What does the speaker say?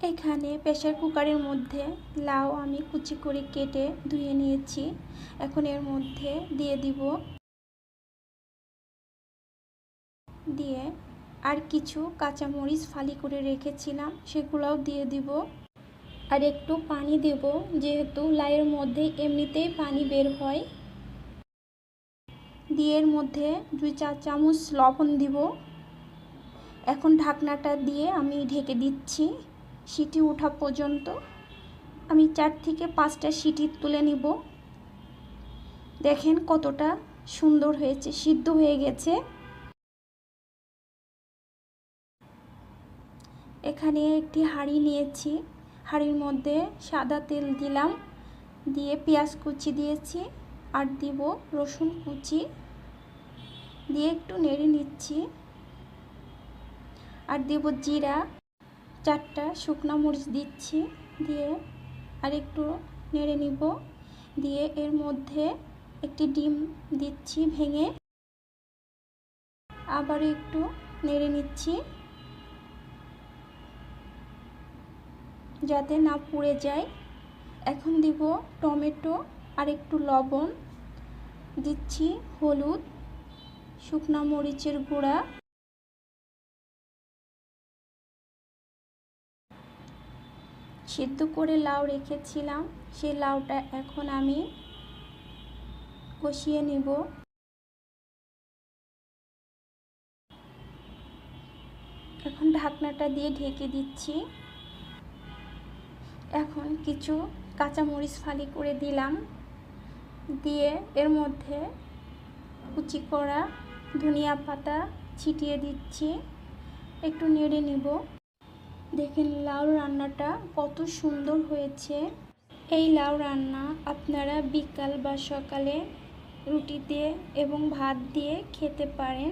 এখানে প্রেসার কুকারের মধ্যে লাউ আমি কুচি করে কেটে ধুয়ে নিয়েছি। এখন এর মধ্যে দিয়ে দিব দিয়ে আর কিছু কাঁচামরিচ ফালি করে রেখেছিলাম, সেগুলোও দিয়ে দিব। আর একটু পানি দেব, যেহেতু লাউয়ের মধ্যে এমনিতেই পানি বের হয়। দিয়ে এর মধ্যে দুই চার চামচ লবণ দিব। এখন ঢাকনাটা দিয়ে আমি ঢেকে দিচ্ছি। সিটি ওঠা পর্যন্ত আমি চার থেকে পাঁচটা সিটি তুলে নিব। দেখেন কতটা সুন্দর হয়েছে, সিদ্ধ হয়ে গেছে। এখানে একটি হাঁড়ি নিয়েছি, হাঁড়ির মধ্যে সাদা তেল দিলাম, দিয়ে পেঁয়াজ কুচি দিয়েছি আর দিব রসুন কুচি। দিয়ে একটু নেড়ে নিচ্ছি। আর দেব জিরা। চারটা শুকনো মরিচ দিচ্ছি দিয়ে আর একটু নেড়ে নিব। দিয়ে এর মধ্যে একটি ডিম দিচ্ছি ভেঙে। আবার একটু নেড়ে নিচ্ছি। যাতে না পুড়ে যায়। এখন দিব টমেটো আর একটু লবণ। দিচ্ছি হলুদ, শুকনা মরিচের গুঁড়া। সিদ্ধ করে লাউ রেখেছিলাম। সেই লাউটা এখন আমি কষিয়ে নেব। এখন ঢাকনাটা দিয়ে ঢেকে দিচ্ছি। এখন কিছু কাঁচামরিচ ফালি করে দিলাম। দিয়ে এর মধ্যে কুচি করা ধনিয়া পাতা ছিটিয়ে দিচ্ছি। একটু নেড়ে নিব। দেখেন লাউ রান্নাটা কত সুন্দর হয়েছে। এই লাউ রান্না আপনারা বিকাল বা সকালে রুটি দিয়ে এবং ভাত দিয়ে খেতে পারেন।